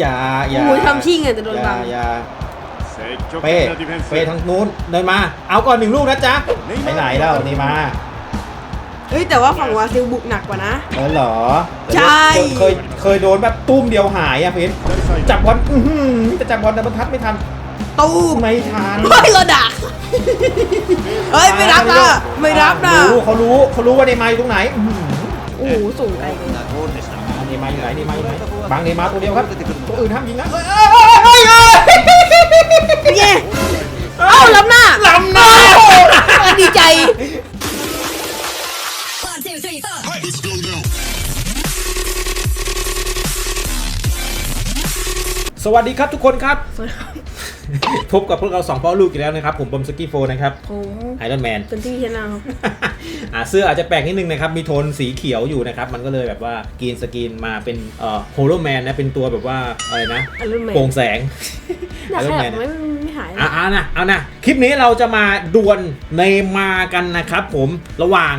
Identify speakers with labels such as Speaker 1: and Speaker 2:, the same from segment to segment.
Speaker 1: อย่าอย่า
Speaker 2: โทำชิ่งอ่แต่โดนบัง
Speaker 1: อย่าเป้เป้ทางนู้นเดินมา เอาก่อนหนึ่งลูกนะจ๊ะไปไหนแล้วนี่มา
Speaker 2: เอ้ยแต่ว่าฝั่งวาซิลบุกหนักกว่านะ
Speaker 1: เออเหรอ
Speaker 2: ใช่
Speaker 1: เคยเคยโดนแบบตุ้มเดียวหายอะเพ
Speaker 3: ชร
Speaker 1: จับบอลอือหืแต่จับบอลดับทัดไม่ทัน
Speaker 2: ตู้
Speaker 1: ไม่ทัน
Speaker 2: เฮ้ยราดักเฮ้ยไม่รับนะไม่รับนะ
Speaker 1: รู้เขารู้เขารู้ว่าเนมาอยู่ตรงไหน
Speaker 2: โอ้โหสูงไกลเน
Speaker 1: มาอยู่ไหนเนมาอยู่ไหนบางเนมาตัวเดียวครับ ตัวอื่นห้ามยิงนะเอ้ยเอ้ยเอ้ยเอ้ย
Speaker 2: เย้เอ้าล้ำหน้า
Speaker 1: ล้ำหน้า
Speaker 2: โอ้ดีใจ
Speaker 4: One, two, three, four.
Speaker 5: Let's go now.
Speaker 1: สวัสดีครับทุกคนครับ พบกับพวกเราสองพ่อลูกอีกแล้วนะครับ ผมบอมสกี้โฟนะครับ
Speaker 2: ผม
Speaker 1: ไอรอนแมน
Speaker 2: เป็นที่ชนะครับ
Speaker 1: อ่าเสื้ออาจจะแปลกนิดนึงนะครับ มีโทนสีเขียวอยู่นะครับ มันก็เลยแบบว่ากรีนสกรีนมาเป็นเอ่อโฮโลแมนนะเป็นตัวแบบว่าอะไรนะ
Speaker 2: Iron Man
Speaker 1: โปร่งแสง
Speaker 2: อยาก
Speaker 1: Iron
Speaker 2: ขยั
Speaker 1: Man
Speaker 2: บไหมมันไม่หาย
Speaker 1: อะเอานะเอานะคลิปนี้เราจะมาดวลเนมาร์กันนะครับ ผมระหว่าง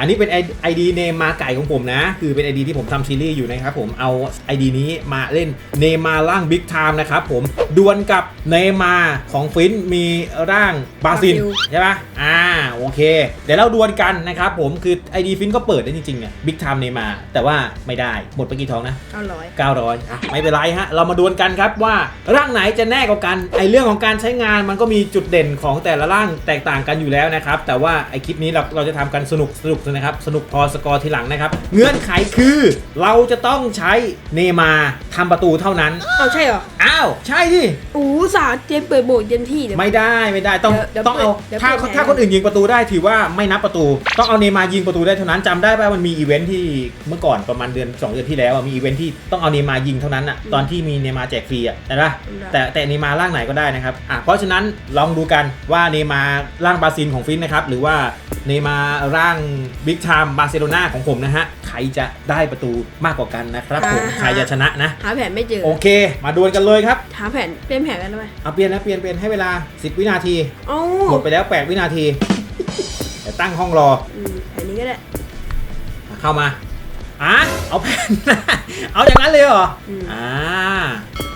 Speaker 1: อันนี้เป็นไอดีเนมาไก่ของผมนะ คือเป็น ID ที่ผมทำซีรีส์อยู่นะครับผมเอา ID นี้มาเล่นเนมาร่างบิ๊กไทม์นะครับผมดวลกับเนมาของฟินมีร่างบาซินใช่ปะอ่า โอเค เดี๋ยวเราดวลกันนะครับผมคือ ID ฟินก็เปิดได้จริงๆเนี่ยบิ๊กไทม์เนมา แต่ว่าไม่ได้หมดไปกี่ทองนะ
Speaker 2: เก้าร้อย
Speaker 1: 900อะไม่เป็นไรฮะ เรามาดวลกันครับว่าร่างไหนจะแน่กว่ากัน ไอเรื่องของการใช้งานมันก็มีจุดเด่นของแต่ละร่างแตกต่างกันอยู่แล้วนะครับ แต่ว่าไอคลิปนี้เราเราจะทำกันสนุกสนุกนะครับ สนุกพอสกอร์ทีหลังนะครับ เงื่อนไขคือ เราจะต้องใช้เนมาทำประตูเท่านั้น
Speaker 2: เอาใช่เหรอ
Speaker 1: อ้าวใช่ดิ
Speaker 2: โอ้สาเจมเปิดโบสถ์เต็มที่เดี๋ยว
Speaker 1: ไม่ได้ไม่ได้ต้อง
Speaker 2: เดี๋ยว
Speaker 1: ต้องเอา
Speaker 2: เดี๋ยว
Speaker 1: ถ้า
Speaker 2: เปิดแผน
Speaker 1: ถ้าคนอื่นยิงประตูได้ถือว่าไม่นับประตู ต้องเอาเนย์มาร์ยิงประตูได้เท่านั้นจำได้ป่ะมันมีอีเวนท์ที่เมื่อก่อนประมาณเดือน2เดือนที่แล้วอะมีอีเวนท์ที่ต้องเอาเนย์มาร์ยิงเท่านั้นอะตอนที่มีเนย์มาร์แจกฟรีอะแต่ละแต่แต่เนย์มาร์ร่างไหนก็ได้นะครับอะเพราะฉะนั้นลองดูกันว่าเนย์มาร์ร่างบราซิลของฟินนะครับหรือว่าเนย์มาร์ร่างบิ๊กไทม์บาร์เซโลนาของผมนะฮะใครจะได้ประตูมากกว่ากันนะครับผมใครจะชนะนะ
Speaker 2: หาแผนไม่เจอ
Speaker 1: โอเค มาดวลกันเลยครับ
Speaker 2: หาแผนเป็นแผนกันได้ไหม
Speaker 1: เอาเปลี่ยนนะเปลี่ยนเปลี่ยนให้เวลา 10 วินาที
Speaker 2: เอ้า
Speaker 1: หมดไปแล้ว 8 วินาทีเดี๋ยวตั้งห้องรอ
Speaker 2: อืมแผนนี้ก็ได้
Speaker 1: เข้ามา อะเอาแผ่น เอาอย่างนั้นเลยเหรอ
Speaker 2: อืม
Speaker 1: อ่า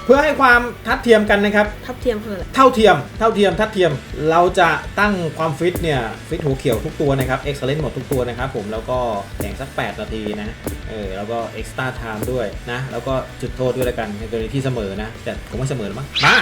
Speaker 1: เพื่อให้ความทัดเทียมกันนะครับ
Speaker 2: ทับเทียมคืออะไร
Speaker 1: เท่าเทียม เท่าเทียม ทัดเทียม เราจะตั้งความฟิตเนี่ย ฟิตหัวเขียวทุกตัวนะครับ เอ็กซ์เลนหมดทุกตัวนะครับผม แล้วก็แข่งสัก 8 นาทีนะ เออ แล้วก็เอ็กซ์ตร้าไทม์ด้วยนะ แล้วก็จุดโทษด้วยแล้วกัน ในกรณีที่เสมอนะ แต่ผมว่าเสมอแล้วมั้ง มา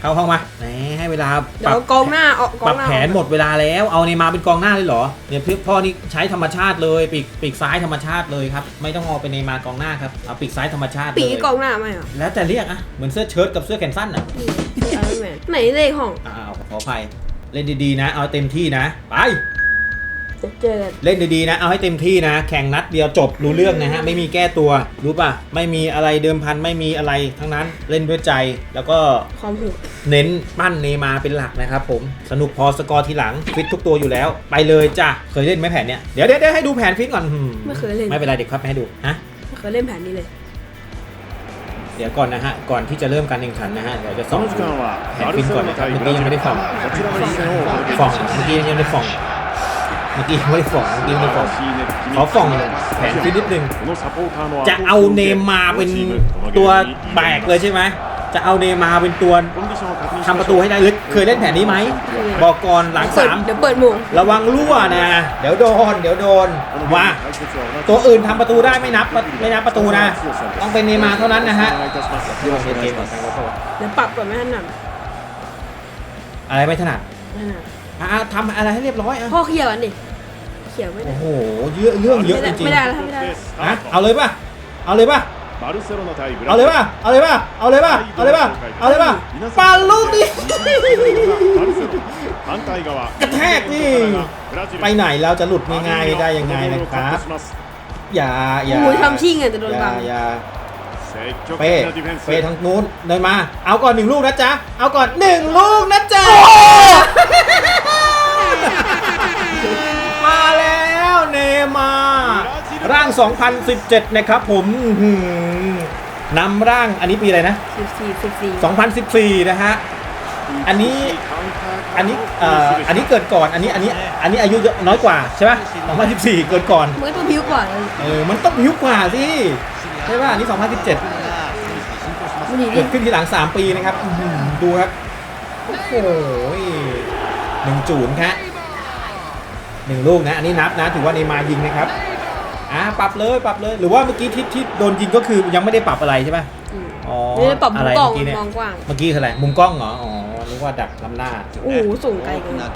Speaker 1: เข้าห้องมาแหมให้เวลา
Speaker 2: เดี๋ยวกองหน้าออกก
Speaker 1: ป
Speaker 2: อ
Speaker 1: รั
Speaker 2: ง
Speaker 1: บ
Speaker 2: หน้า
Speaker 1: แผนหมดเวลาแล้ว เอาเนย์มาร์เป็นกองหน้าเลยเหรอ เนี่ยพี่พ่อนี่ใช้ธรรมชาติเลย ปีกปีกซ้ายธรรมชาติเลยครับไม่ต้องเอาเป็นเนย์มาร์กองหน้าครับ เอาปีกซ้ายธรรมชาติเลย
Speaker 2: ปีกองหน้าไหมเหรอ
Speaker 1: แล้วแต่เรียกอะเหมือนเสื้อเชิ้ตกับเสื้อแขนสั้นอะ
Speaker 2: นี่ไอรอนแมนไหนเลขห้อง
Speaker 1: อ้าวขออภัยเล่นดีๆนะ เอาเต็มที่นะ ไป
Speaker 2: เล่
Speaker 1: นดีๆนะ เอาให้เต็มที่นะ แข่งนัดเดียวจบรู้เรื่องนะฮะ ไม่มีแก้ตัว รู้ป่ะ ไม่มีอะไรเดิมพัน ไม่มีอะไรทั้งนั้น เล่นด้วยใจ แล้วก็
Speaker 2: ความหู
Speaker 1: เน้นปั้นเนมาเป็นหลักนะครับผม สนุกพอสกอร์ทีหลัง ฟิตทุกตัวอยู่แล้ว ไปเลยจ้ะ เคยเล่นไหมแผนเนี้ย เดี๋ยวเดี๋ยวให้ดูแผนฟิตก่อน
Speaker 2: ไม่เคยเล่น
Speaker 1: ไม่เป็นไรเด็กครับให้ดู ฮะ
Speaker 2: ไม่เคยเล่นแผนนี้เลย
Speaker 1: เดี๋ยวก่อนนะฮะ ก่อนที่จะเริ่มการแข่งขันนะฮะ เดี๋ยวจะสอ
Speaker 3: นแผนฟิตก่อนนะครับเมื่อกี้ยังไม่ได้
Speaker 1: ฟอง
Speaker 3: ฟอง
Speaker 1: เมื่อกี้ยังไม่ได้ฟัง มื่อกี้ไม่ได้ฝ่องเมื่อกี้ไม่ได้ฝ่องขอฝ่องแผนฟินิดนึง จะเอาเนมมาเป็นตัวแบกเลยใช่ไหมจะเอาเนมาเป็นตัวทำประตูให้ได้ลึกเคยเล่นแผนนี้ไหมบอกก่อนหลังสาม
Speaker 2: เดี๋ยวเปิดมุม
Speaker 1: ระวังรั่วนะ เดี๋ยวโดน เดี๋ยวโดนว่าตัวอื่นทำประตูได้ไม่นับไม่นับประตูนะ ต้องเป็นเนมาเท่านั้นนะฮะ
Speaker 3: เดี๋ยวเกมก่
Speaker 2: เปรับก่อนไม่ถนัด
Speaker 1: อะไรไม่ถนัด อ่ะทำอะไรให้เรียบร้อยอ่ะ
Speaker 2: พ่อเขียวอันดิเขียวไม่ได้
Speaker 1: โอ้โหเยอะเรื่องเยอะจริง
Speaker 2: ไม่ได้แล้วไม่ได้
Speaker 1: ๆนะเอาเลยป่ะ เอาเลยป่ะ
Speaker 3: バルセロナ対ブラ
Speaker 1: เอา
Speaker 3: ジ
Speaker 1: เลย
Speaker 3: ル
Speaker 1: ป่ะ เอาเลยป่ะ เอาเลยป่ะ เอาเลยป่ะ เอาเลยป่ะปาลูกดิ
Speaker 3: バルセロナ反対側
Speaker 1: กระแทกนี่
Speaker 3: ブラジル
Speaker 1: ไปไหนเราจะหลุดง่ายๆได้ยังไงนะครับ อย่าอย่า
Speaker 2: โอ้ยทำชิ่งอะแต่โดน
Speaker 1: อย่า
Speaker 2: บัง
Speaker 1: อย่า
Speaker 3: 積極
Speaker 1: เป้
Speaker 3: 的なディフェンス
Speaker 1: เป้ทางนู้นเดินมา เอาก่อนหนึ่งลูกนะจ๊ะ เอาก่อนหนึ่งลูกนะจ๊ะ ร์ร่าง 2017 นะครับผมอื้อหือนำร่างอันนี้ปีอะไรนะ
Speaker 2: สิบสี่สิบสี่
Speaker 1: 2014 นะฮะ อันนี้อันนี้เอ่ออันนี้เกิดก่อนอันนี้อันนี้อันนี้อายุเยอะน้อยกว่าใช่ป่ะ2014 เกิดก่อน
Speaker 2: มันก็ต้องพิ้วกว่าเลย
Speaker 1: เออมันต้องพิ้วกว่าสิใช่ป่ะอันนี้ 2017
Speaker 2: ไม่ดีดิ
Speaker 1: เกิดขึ้นทีหลัง 3 ปีนะครับอื้อหือดูครับโอ้โหหนึ่งจูนครับหนึ่งลูกนะ อันนี้นับนะ ถือว่าเนย์มาร์ยิงนะครับ่าปรับเลยปรับเลย หรือว่าเมื่อกี้ที่ที่โดนยิงก็คือยังไม่ได้ปรับอะไรใช่ไหม
Speaker 2: อืม
Speaker 1: อ๋อ
Speaker 2: นี่ได้ปรับมุมกล้อง
Speaker 1: เมื่กี้เนี่ย
Speaker 2: มองกว้าง
Speaker 1: เมื่อกี้คืออะไรมุมกล้องเหรออ๋อนึกว่าดักลำหน้า
Speaker 2: โอ้สูงไกลเล
Speaker 3: ย
Speaker 1: อ่า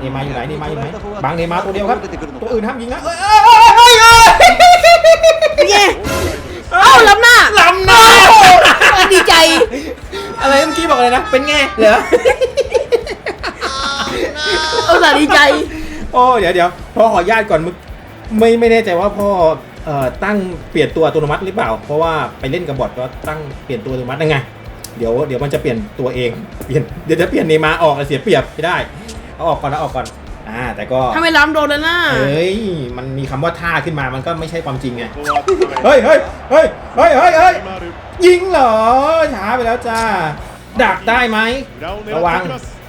Speaker 1: เนมาร์อยู่ไหนเนมาร์อยู่ไหนบางเนมาร์ตัวเดียวครับ ตัวอื่นห้ามยิงนะเอ้ยเอ้ยเอ้ยเอ้ย
Speaker 2: เย้เอ้าล้ำหน้า
Speaker 1: ลำหน้า
Speaker 2: ดีใจ
Speaker 1: อะไรเมื่อกี้บอกอะไรนะ เป็นไงเหรอ
Speaker 2: เอาสาดีใจ
Speaker 1: โอ้เดี๋ยวเดี๋ยวพอขออนุญาตก่อนมึง ไม่ไม่แน่ใจว่าพ่อตั้งเปลี่ยนตัวอัตโนมัติหรือเปล่า เพราะว่าไปเล่นกับบอทก็ตั้งเปลี่ยนตัวอัตโนมัติยังไง เดี๋ยวเดี๋ยวมันจะเปลี่ยนตัวเองเปลี่ยนเดี๋ยวจะเปลี่ยนเนมาออกเสียเปรียบไม่ได้เอาออกก่อนนะออกก่อนอ่าแต่ก็
Speaker 2: ทำาไมล้ำโดนแล้วนะ
Speaker 1: เฮ้ยมันมีคำว่าท่าขึ้นมามันก็ไม่ใช่ความจริงไงเฮ้ยเฮ้ยเฮ้ยเฮ้ยเฮ้ยยิงเหรอช้าไปแล้วจ้าดักได้ไหมระวัง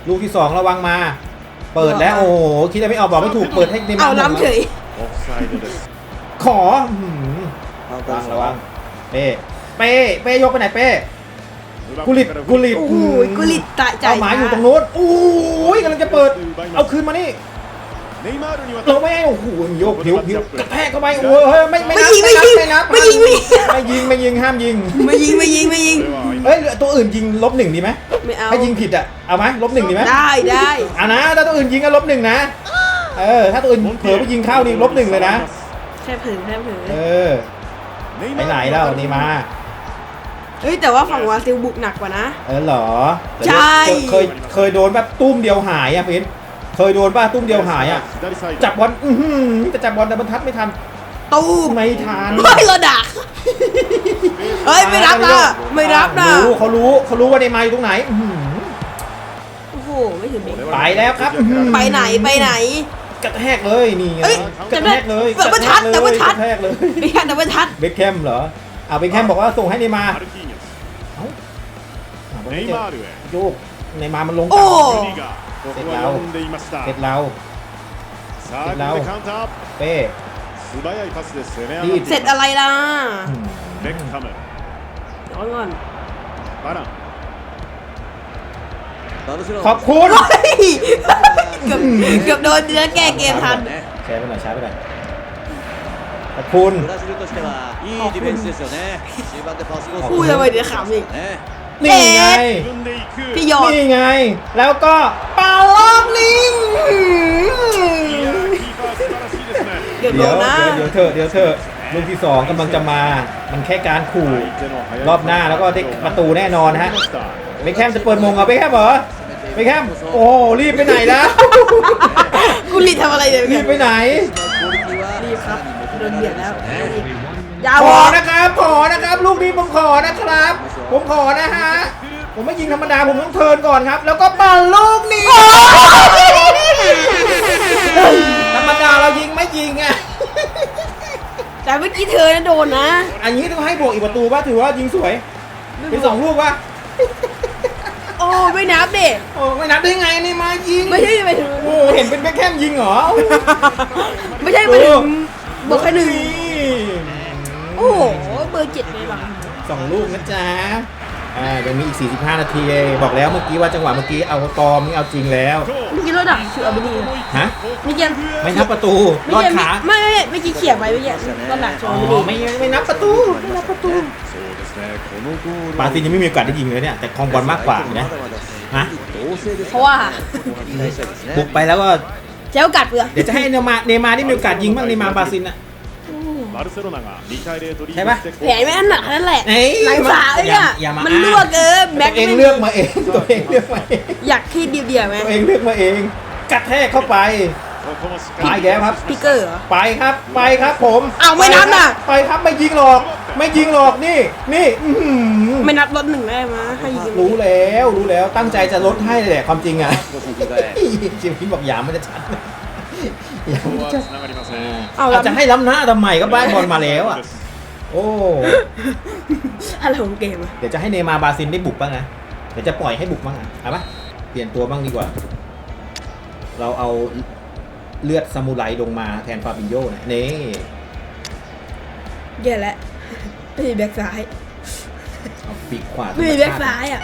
Speaker 1: ลูกที่สองระวังมา เปิดแล้วโอ้โหคิดจะไม่ออกบอกไม่ถูกเปิดให้เนมา
Speaker 2: เอาลเฉย
Speaker 3: ออฟไซด์เล
Speaker 1: ยขอหือระวังระวังเป้เป้เป้ยกไปไหนเป้กุลิดกุลิด
Speaker 2: โอ้โหกุลิตตะใจ
Speaker 1: เอาหมายอยู่ตรงโน้นโอ้ยกำลังจะเปิด เอาคืนมานี่
Speaker 3: เมารนี่า
Speaker 1: เราไม่ให้โอ้โหโยกผิวผิวกระแทกเข้าไปโอ้ยไม่ไม่นับ
Speaker 2: ไม่นับ
Speaker 1: ไม่นับ
Speaker 2: ไม่ยิงไม่ยิง
Speaker 1: ไม่ยิงห้ามยิง
Speaker 2: ไม่ยิงไม่ยิงไม่ยิง
Speaker 1: เฮ้ยตัวอื่นยิงลบหนึ่งดีไหม
Speaker 2: ไม่เอา
Speaker 1: ให้ยิงผิดอะเอาไหมลบหนึ่งดีไหม
Speaker 2: ได้ได้เอา
Speaker 1: นะถ้าตัวอื่นยิงก็ลบหนึ่งนะ เออ ถ้าตัวอื่นเผลอไปยิงเข้านี่ลบหนึ่งเลยนะ
Speaker 2: แค่เผลอแค่เผลอ
Speaker 1: เออ ไปไหนแล้วนี่มา
Speaker 2: เฮ้ยแต่ว่าฝั่งวาซิลบุกหนักกว่านะ
Speaker 1: เออเหรอ
Speaker 2: ใช่
Speaker 1: เคยเคยโดนแบบตุ้มเดียวหายอะเพชรเคยโดนป่ะตุ้มเดียวหายอะ จับบอลอือหือแต่จับบอลแต่บรรทัดไม่ทัน
Speaker 2: ตู้
Speaker 1: ไม่ทัน
Speaker 2: เฮ้ยเราดักเฮ้ยไม่รับนะไม่รับนะ
Speaker 1: รู้เขารู้เขารู้ว่าในไม้อยู่ตรงไหน
Speaker 2: โอ้โหไม่ถึงเมตร
Speaker 1: ไปแล้วครับ
Speaker 2: ไปไหนไปไหน
Speaker 1: กระแทกเลยนี่ไง
Speaker 2: เอ้ย
Speaker 1: กระแทกเลย
Speaker 2: แต่ว่าทัดแต่ว่าทัด
Speaker 1: กระแทกเลย
Speaker 2: ไม่ทันแต่ว่าทัด
Speaker 1: เบคแคมเหรออ่าเบคแคมบอกว่าส่งให้เนย์มาร์
Speaker 3: マルキーニョス
Speaker 1: เอ้าอ่ะ
Speaker 3: ネイマールへ
Speaker 1: โยกเนย์มาร์มันลง
Speaker 2: โอ้
Speaker 1: ต่ำ
Speaker 3: グリガーここは読んでいました
Speaker 1: เสร็จเรา
Speaker 3: さあここでカウンター
Speaker 1: เป้
Speaker 3: 素早いパスで攻め上が
Speaker 1: リー
Speaker 3: って
Speaker 2: เสร็จอะไรล่ะ
Speaker 1: อืม
Speaker 3: ベッカム
Speaker 2: เดี๋ยวก่อน
Speaker 3: バラン
Speaker 1: ขอบคุณ
Speaker 2: เฮ้ย เกือบเกือบโดนเนื้อแก้เกมทัน
Speaker 1: แชร์ไปหน่อยแชร์ไปหน่อยขอบคุณ
Speaker 4: ブラジルとしてはいいディフェンスですよね。終盤でパスコース
Speaker 2: พูดทำไมเดี๋ยวขำอีก
Speaker 4: ね。
Speaker 1: นี่ไง
Speaker 3: 踏んでいく
Speaker 2: พี่หยอด
Speaker 1: นี่ไง แล้วก็เป่าลอบลิง
Speaker 3: いやーキーパー素晴らしいですね
Speaker 2: เกือบโด
Speaker 1: เดี๋ยวน
Speaker 2: นะ
Speaker 1: เดี๋ยวเดี๋ยวเถอะเดี๋ยวเถอะลูกที่สองกำลังจะมา มันแค่การขู่
Speaker 3: 相手の速い
Speaker 1: รอบหน้าแล้วก็ได้ประตูแน่นอนนะฮะ
Speaker 3: ました
Speaker 1: เบคแคมจะเปิดมงเหรอเบคแคมเหรอ ไปแคมโอ้รีบไปไหนแล้ว
Speaker 2: กูรีบทำอะไรเดี๋ยว
Speaker 1: รีเนี่บไปไหน
Speaker 2: รีบครับโดนเหยียดแล้ว
Speaker 1: ขอนะครับ ขอนะครับ ลูกนี้ผมขอนะครับ ผมขอนะฮะ ผมไม่ยิงธรรมดา ผมต้องเทิร์นก่อนครับ แล้วก็ปั่นลูกนี้ ธรรมดาเรายิงไม่ยิงอะ
Speaker 2: แต่เมื่อกี้เธอโดนนะ
Speaker 1: อันนี้ต้องให้บวกอีกประตูป่ะถือว่ายิงสวย เป็นสองลูกป่ะ
Speaker 2: อ้ไม่นับเด็
Speaker 1: โอ้ไม่นับได้ไงนี่มายิง
Speaker 2: ไม่ใช่ไปถึง
Speaker 1: โอ้เห็นเป็นแบ็คแคมยิงเหรอ
Speaker 2: ไม่ใช่ไปถึงบวกแค่หนึ่ง
Speaker 1: นี่
Speaker 2: โอ้โหเบอร์เจ็ดเลยว่ะ
Speaker 1: สองลูกนะจ๊ะ อ่ายังมีอีก 45 นาทีเองบอกแล้วเมื่อกี้ว่าจังหวะเมื่อกี้เอาตอมนี่เอาจริงแล้ว
Speaker 2: เมื่อกี้เราดักเสือไปดี
Speaker 1: ฮะ
Speaker 2: เมื่อกี้
Speaker 1: ไม่นับประตูรอดขา
Speaker 2: ไม่ไม่ไม่เมื่อกี้เขี่ยไปเมื่อกี้เราดักเสือ
Speaker 1: อ๋
Speaker 2: ไป
Speaker 1: อ
Speaker 2: ดี
Speaker 1: ไม่ไม่นับประตูไม่นับประตู ปาซินยังไม่มีโอกาสได้ยิงเลยเนี่ยแต่คองบอลมากกว่านะฮะ
Speaker 2: เพราะว่า
Speaker 1: บุกไปแล้วก็
Speaker 2: เจ้ากัดเปลือก
Speaker 1: เดี๋ยวจะให้เนมาเนมาได้มีโอกาสยิงบ้างเนมาปาซิน
Speaker 3: อะ
Speaker 1: ใช่ปะ
Speaker 2: แผลไม่อันหนักนั่นแหละหลังสาเนี่ย
Speaker 1: มั
Speaker 2: นลวกเออ
Speaker 1: แม็
Speaker 2: ก
Speaker 1: เองเลือกมาเองตัวเองเลือกมาเอง
Speaker 2: อยากคิดเดียวๆไหม
Speaker 1: ตัวเองเลือกมาเองกัดแทกเข้าไป ไป
Speaker 3: อีก
Speaker 1: แล้วครับ
Speaker 2: พี่เกอร์
Speaker 1: ไปครับไปครับผม
Speaker 2: อ้าวไม่นับน่ะ
Speaker 1: ไปครับไม่ยิงหรอก ไม่ยิงหรอกนี่นี่
Speaker 2: ไม่นับลดหนึ่งได้ไหมยให้ยิง
Speaker 1: รู้แล้วรู้แล้วตั้งใจจะลดให้แหละความจริงอะจริงพินบอกหยามม่นจะชัดหยามมันจะชัด
Speaker 2: เอา
Speaker 1: จะให้ล้ำหน้าทำไมก็บ้านบอลมาแล้วอะโอ้
Speaker 2: อะไรของเกม
Speaker 1: เดี๋ยวจะให้เนยมาบาซินได้บุกบ้างนะ เดี๋ยวจะปล่อยให้บุกบ้างนะเอาปะเปลี่ยนตัวบ้างดีกว่า เราเอา เลือดซามูไรลงมาแทนฟาบิโยนะนี่
Speaker 2: แย่แล้วมีแบ็กซ้าย
Speaker 1: เอาปีกขวา
Speaker 2: ไม่มีแบ็กซ้ายอะ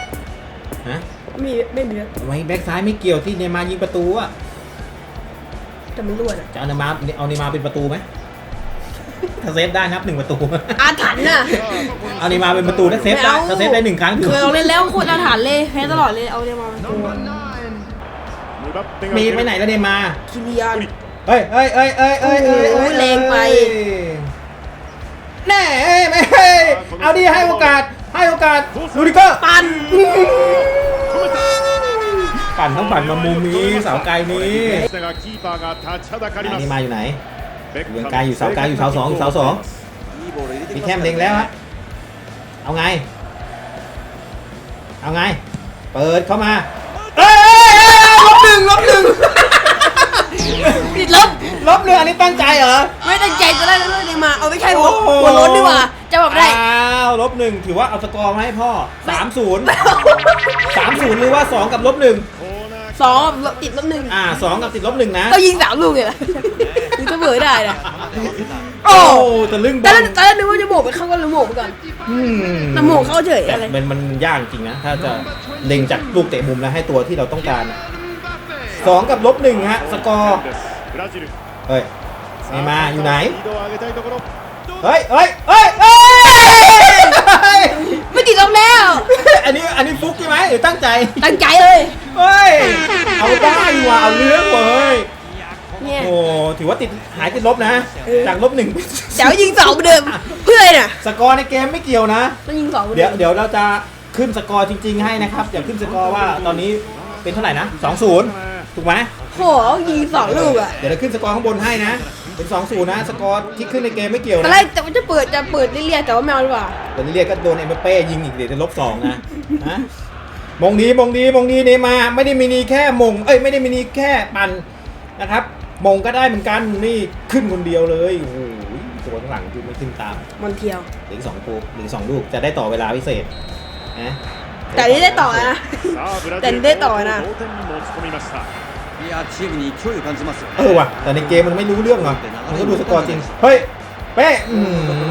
Speaker 1: ฮะ
Speaker 2: มีไม่มี
Speaker 1: ทำไมแบ็กซ้ายไม่เกี่ยวที่เนมายิงประตูอะ
Speaker 2: แต่มันรวดอะ
Speaker 1: จะเอาเนมาร์เอาเนมาร์เป็นประตูไหมถ้าเซฟได้นับหนึ่งประตู
Speaker 2: อาถรรพ์น่ะ
Speaker 1: เอาเนมาร์เป็นประตูถ้าเซฟได้ถ้าเซฟได้หนึ่งครั้งถือ
Speaker 2: เคยเราเล่นแล้วโคตรอาถรรพ์เลยแพ้ตลอดเลยเอาเนมาร์เป็น
Speaker 3: ประตู
Speaker 1: มีไปไหนแล้วเนี่ยมา
Speaker 2: คิมิยอน
Speaker 1: เอ้ยเอ้ยเอ้ยเอ้ยเอ้ยเอ้ย
Speaker 2: โอ้ยแรงไป
Speaker 1: แน่เอ้ยไม่เอ้ยเอาดีให้โอกาส ให้โอกาสลูดิเกอร์
Speaker 2: ปั่น
Speaker 1: ปั่นทั้งปั่นมามุมนี้เสาไกลนี้นี่มาอยู่ไหน
Speaker 3: เวี
Speaker 1: ยงไกลอยู่เสาไกลอยู่เสาสองอยู่เสาสองมีแคมเล็งแล้วฮะเอาไง เอาไง เปิดเข้ามา นึ่งลบหนึ่ง
Speaker 2: ติดลบ
Speaker 1: ลบหนึ่งอันนี้ตั้งใจเหรอ
Speaker 2: ไม่ตั้งใจจะได้เรื่องนี้มา เอาไม่ใช่หัว
Speaker 1: โอ้โห
Speaker 2: หัวล้นดีกว่าจะแบบได้
Speaker 1: อ้าวลบหนึ่งถือว่าเอาสกอร์มาให้พ่อสามศูนย์สามศูนย์หรือว่าสองกับลบหนึ่ง
Speaker 3: コーナー
Speaker 2: สองติดลบหนึ่ง
Speaker 1: อ่าสองกับติดลบหนึ่งนะ
Speaker 2: ก็ยิงสามลูกเลยนะถึงจะเบิดได้นะ
Speaker 1: โอ้ตะลึง
Speaker 2: แต่
Speaker 1: บอ
Speaker 2: แร
Speaker 1: ล
Speaker 2: กตอนแรกนึกว่าจะโบกไปเข้าก็เลยโบกไปก่อน
Speaker 1: อืม
Speaker 2: แต่โบกเข้าเฉยอะไร
Speaker 1: มันมันยากจริงนะ ถ้าจะเล็งจากลูกเตะมุมแล้วให้ตัวที่เราต้องการอะ สองกับลบหนึ่งฮะ สกอร์เฮ้ยเนมาอยู่ไหน เฮ้ยเฮ้ยเฮ้ยเฮ้ย
Speaker 2: ไม่ติดลงแล้ว
Speaker 1: อันนี้อันนี้ฟุกใช่ไหมหรือตั้งใจ
Speaker 2: ตั้งใจเลย
Speaker 1: เฮ้ย เอาได้ว่ะเอาเรื่องเว้ยโอ้ถือว่าติดหายติดลบนะ จากลบหนึ่ง
Speaker 2: เดี๋ยวยิงสองเดิม เพื่ออน่ะ
Speaker 1: สกอร์ในเกมไม่เกี่ยวนะ
Speaker 2: ต้องยิงสอง
Speaker 1: เดี๋ยวเดี๋ยวเราจะขึ้นสกอร์จริง ๆ ให้นะครับ เดี๋ขึ้นสกอร์ว่าตอนนี้เป็นเท่าไหร่นะสองศูนย์ ถูกไหม
Speaker 2: โหยิงสองลูกอะ
Speaker 1: เดี๋ยวเราขึ้นสกอร์ข้างบนให้นะ เป็น2-0นะ สกอร์ที่ขึ้นในเกมไม่เกี่ยว
Speaker 2: ตอน
Speaker 1: นะ
Speaker 2: แรกจะจะเปิดจะเปิดเรื่อยๆแต่ว่าไม่เอาดีกว่า
Speaker 1: ตอนนี้เรียกก็โดนเอ็มบัปเป้ยิงอีกเดี๋ยวจะลบสองนะฮะมงดีมงดีมงดีเนย์มาร์ไม่ได้มีนีแค่มง เอ้ยไม่ได้มีนีแค่ปันนะครับมงก็ได้เหมือนกันนี่ขึ้นคนเดียวเลยโอ้โหตัวข้างหลังคือไม่ขึ้นตาม
Speaker 2: มันเทียว
Speaker 1: เหลืออกสองปูเหลืออกสองลูกจะได้ต่อเวลาพิเศษนะ
Speaker 2: แต่นี่ได้ต่อนะแต่ได้ต่อนะ
Speaker 1: เออว่ะแต่ในเกมมันไม่รู้เรื่องเหรอมันก็ดูสกอร์จริง เฮ้ยเป๊ะ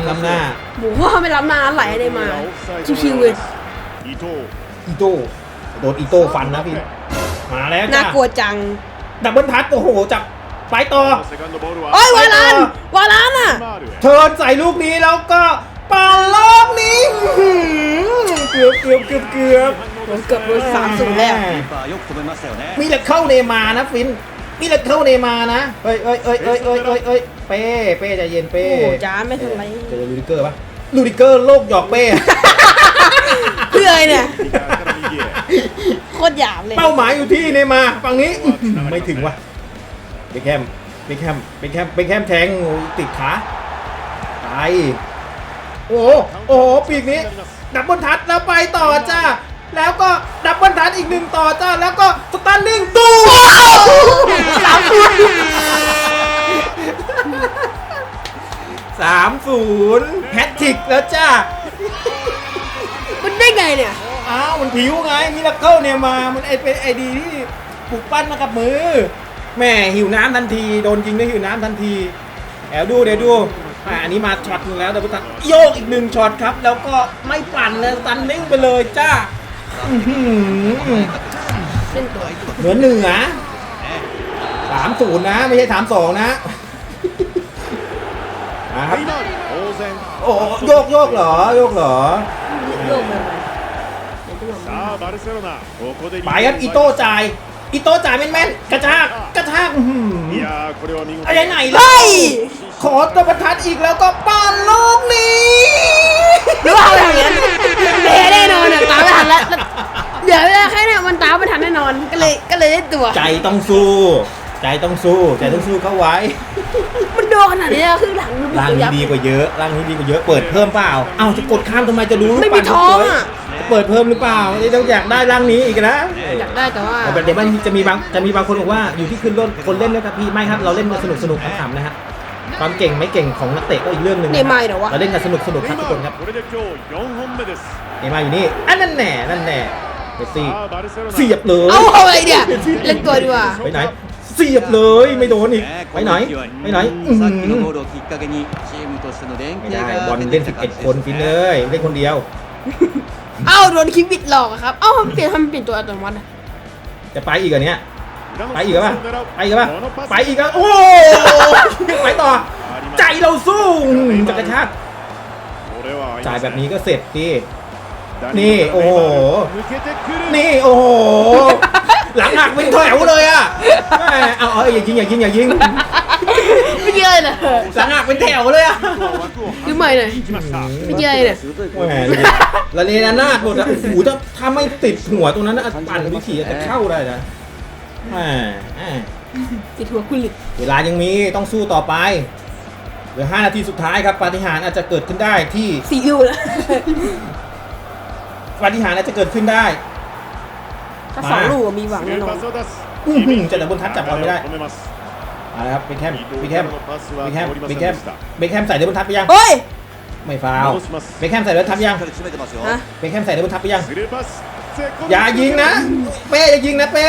Speaker 1: ล้ำหน้า
Speaker 2: บุกว่าไม่ล้ำหน้าไหลได้มาชิวๆเลย
Speaker 3: อีโต้
Speaker 1: อีโตโดนอีโต้ฟันนะพี่ มาแล้ว
Speaker 2: น่า
Speaker 1: ก
Speaker 2: ลัวจัง
Speaker 1: ดับเบิลทัชโอ้โหจับไปต่อ
Speaker 2: โอ้ยวาลานวาลานอะ
Speaker 1: เทินใส่ลูกนี้แล้วก็ ปาลอกนี้อื้อหือเกือบเกือบเกือบเกือบ
Speaker 2: ผมเกือบโดนสามศูนย์แล้ว
Speaker 4: キーパーよく止めましたよね
Speaker 1: มีเหล็กเข้าเนย์มาร์นะฟินมีเหล็กเข้าเนย์มาร์นะเอ้ยเอ้ยเอ้ยเอ้ยเอ้ยเอ้ยเอ้ยเป้เป้ใจเย็นเป้
Speaker 2: โอ้โหจ้าไม่ทำไร
Speaker 1: เจอลูดิเกอร์ปะลูดิเกอร์โลกหยอกเป้
Speaker 2: เพื่ออะไรเนี่ย
Speaker 3: 左から右へ
Speaker 2: โคตรหยาบเลย
Speaker 1: เป้าหมายอยู่ที่เนย์มาร์ฝั่งนี้อื้อหือไม่ถึงว่ะเบคแฮมเบคแฮมเบคแฮมเบคแฮมแทงโอ้ยติดขาไป โอ้โหโอ้โหปีกนี้ดับเบิลทัชแล้วไปต่อจ้าแล้วก็ดับเบิลทัชอีกหนึ่งต่อจ้าแล้วก็สตันนิ่งตู้
Speaker 2: สามศูนย์
Speaker 1: สามศูนย์แฮตทริกแล้วจ้า
Speaker 2: มันได้ไงเนี่ย
Speaker 1: อ้าวมันผิวไงมิราเคิลเนี่ยมามันไอเป็นไอดีที่ปลูกปั้นมากับมือแม่หิวน้ำทันที โดนยิงได้หิวน้ำทันทีแอบดูเดี๋ยวดู อ่าอันนี้มาช็อตหนึ่งแล้วเดาวิดตันโยกอีกหนึ่งช็อตครับ แล้วก็ไม่ปั่นเลยตันนิ่งไปเลยจ้าเหมือ
Speaker 2: เห
Speaker 1: นือเหนือสามศูนย์นะ ไม่ใช่สามสองนะอะครับโอ้โยกโยกเหรอโยกเหรอ
Speaker 2: โยไป
Speaker 1: ครับอิโต้จ่ายอิโต้จ่ายแม่นๆกระชากกระชากอ้ะไรไหน
Speaker 2: เลย
Speaker 1: ขอตัวประทัดอีกแล้วก็ปานลูกนี้
Speaker 2: หรือว่าเอาอย่างนั้นแพ้แน่นอนอะตามไม่ทันแล้วแล้วเดี๋ยวเวลาแค่เนี่ยมันตามไม่ทันแน่นอนก็เลยก็เลยได้ตัว
Speaker 1: ใจต้องสู้ ใจต้องสู้ใจต้องสู้เข้าไว้
Speaker 2: มันโดนขนาดนี้อะคือหลังมัน
Speaker 1: ร่างนี้ดีกว่าเยอะร่างนี้ดีกว่าเยอะเปิดเพิ่มเปล่าเอ้าจะกดข้ามทำไมจะรู้
Speaker 2: ไม่มีท้องอะ
Speaker 1: จะเปิดเพิ่มหรือเปล่านี่ต้องอยากได้ร่างนี้อีกนะ
Speaker 2: อยากได้แต่ว่า
Speaker 1: แต่เดี๋ยวมันจะมีบางจะมีบางคนบอกว่าอยู่ที่ขึ้นรถคนเล่นด้วยครับพี่ไม่ครับเราเล่นกันสนุกสนุกขำๆนะฮะ ความเก่งไม่เก่งของนักเตะก็อีกเรื่องหนึ่ง
Speaker 2: เนมาเหรอวะ
Speaker 1: เราเล่นกันสนุกสนุกครับทุกคนครับเนย์มาร์อยู่นี่อันนั่นแน่นั่นแน่เมสซี่เสียบเลย
Speaker 2: เอาเอไรเดียเล่นตัวดีกว่า
Speaker 1: ไปไหน เสียบเลยไม่โดนอีกไปไหนไปไหนอื้ไม่ได้บอลเล่น
Speaker 4: きた感じ
Speaker 1: 11คนฟินเลยเล่นคนเดียว
Speaker 2: เอ้าโดนคิดบิดหลอกครับเอ้าทำไมเปลี่ยนทำไเปลี่ยนตัวอัตโนมัติ
Speaker 1: จะไปอีกอันเนี้ย ไปอีกเหรอปะไปอีกเหรอปะไปอีก
Speaker 3: แล้
Speaker 1: แล้ววโอ้ไปต่อ ใจเราสู้จะกระชากจ่ายแบบนี้ก็เสร็จดินี่โอ้โห
Speaker 3: นี่
Speaker 1: นี่โอ้โหหลังหักเป็นแถวเลยอะแม่เอาเอาอย่ายิงอย่ายิงอย่ายิง
Speaker 2: ไม่เยอะเลย
Speaker 1: หลังหักเป็นแถวเลยอะ
Speaker 2: คือใหม่หน่อยไม่เยอะเลยเนี่ย
Speaker 4: 鋭い
Speaker 1: แหมละเลนานาดหมดอะโอ้โหถ้าถ้าไม่ติดหัวตรงนั้นนะปั่นวิถีอาจจะเข้าได้นะ แหม
Speaker 2: ติดหัวคุณหลิก
Speaker 1: เวลายังมีต้องสู้ต่อไป เหลือห้านาทีสุดท้ายครับปาฏิหาริย์อาจจะเกิดขึ้นได้ที่
Speaker 2: สีอิวแล้ว
Speaker 1: ปาฏิหาริย์อาจจะเกิดขึ้นได้
Speaker 2: ถ้าสองลูกมีหวังแน่นอน
Speaker 1: อื้อหือจะแต่บนทัดจับบอลไม่ได้อะไรครับเบคแฮมเบคแฮมเบคแฮมเบคแฮมเบคแฮมใส่เดบนทัดไปยัง
Speaker 2: เฮ้ย
Speaker 1: ไม่ฟาวเบคแฮมใส่เดบนทัดยังเบคแฮมใส่เดบนทัดไปยัง
Speaker 3: อ
Speaker 1: ย่า
Speaker 3: ยิ
Speaker 1: งนะเป้อย่ายิงนะเป้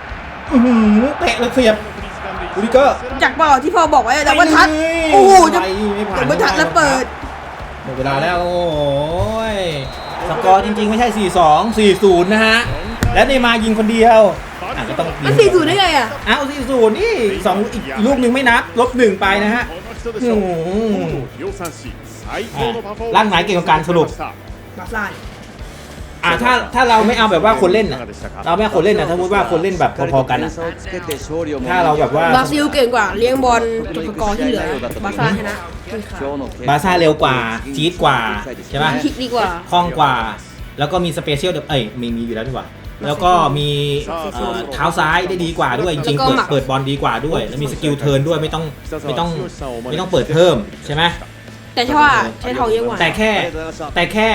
Speaker 1: อื้อหือเตะแล้วเสียบ ดูดิเกอร์
Speaker 2: จากเปล่าที่พ่อบอกไว้แต่ว่าทัด
Speaker 1: ไม่
Speaker 2: โอ้โหจะ
Speaker 1: ไม่ไม่ผ่าน
Speaker 2: แต่ว่าทัดแล้วเปิด
Speaker 1: หมดเวลาแล้วโอ้ยสกอร์จริงๆไม่ใช่ 4 2 4 0 นะฮะ และเนย์มาร์ยิงคนเดียวอ่ะก็ต้อง
Speaker 2: มันสี่ศูนย์ได้ไงอ่ะ
Speaker 1: อ้าว4 0 นี่สองอีกลูกหนึ่งไม่นับลบหนึ่งไปนะฮะ
Speaker 3: この人でしょ
Speaker 1: うん
Speaker 3: 量産し最高のパフォーマンスを
Speaker 1: ร่างไหนเกี่ยวกับการสรุป
Speaker 2: บาซ่า
Speaker 1: อ่าถ้าถ้าเราไม่เอาแบบว่าคนเล่นนะเราไม่เอาคนเล่นนะสมมติว่าคนเล่นแบบพอๆกันถ้าเราแบบว่า
Speaker 2: บราซิลเก่งกว่าเลี้ยงบอลจบสกอร์ที่เหลือบาซ่าชนะ
Speaker 1: บาซ่าเร็วกว่าจี๊ดกว่าใช่ไหม
Speaker 2: คิกดีกว่า
Speaker 1: คล่องกว่า แล้วก็มีสเปเชียลเอ้ยมีมีอยู่แล้วดีกว่าแล้วก็มีเท้าซ้ายได้ดีกว่าด้วยจริงเปิดเปิดบอลดีกว่าด้วย แล้วมีสกิลเทิร์นด้วยไม่ต้องไม่ต้องไม่ต้องเปิดเพิ่มใช่ไหม
Speaker 2: แต่ชอบอะใช้ทองเยอะกว่า
Speaker 1: แต่แค่ แต่แค่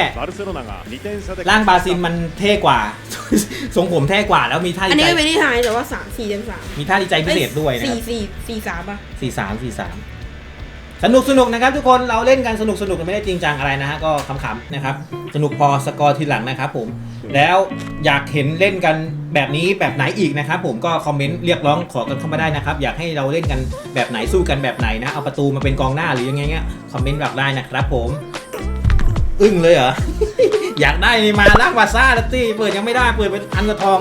Speaker 1: ร่างบาซิลมันเท่กว่า ทรงผมเท่กว่าแล้วมีท่า
Speaker 2: อันนี้
Speaker 1: ไม่
Speaker 2: ได้หนที่แต่ว่าสามสี่เต็มสาม
Speaker 1: มีท่าดีใจพิเศษด้วยนะ
Speaker 2: สี่สี่สี่สามอะ
Speaker 1: สี่สามสี่สาม สนุกสนุกนะครับทุกคนเราเล่นกันสนุกสนุกไม่ได้จริงจังอะไรนะฮะก็ขำๆนะครับสนุกพอสกอร์ทีหลังนะครับผมแล้วอยากเห็นเล่นกันแบบนี้แบบไหนอีกนะครับผมก็คอมเมนต์เรียกร้องขอกันเข้ามาได้นะครับอยากให้เราเล่นกันแบบไหนสู้กันแบบไหนนะเอาประตูมาเป็นกองหน้าหรือยังไงเงี้ยคอมเมนต์แบบได้นะครับผมอึ้งเลยเหรออยากได้นี่มาลางวาซ่าแล้วตีเปิดยังไม่ได้เปิดเป็นพันกระทอง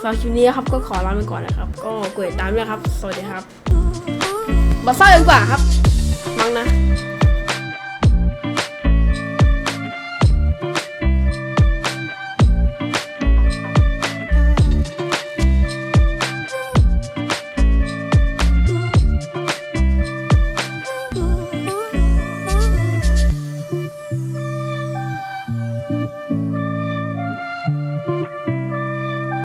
Speaker 2: สำหรับคลิปนี้ครับก็ขอลาไปก่อนนะครับ ก็กดติดตามด้วยครับ สวัสดีครับบาซ่าดีกว่าครับ 光呢？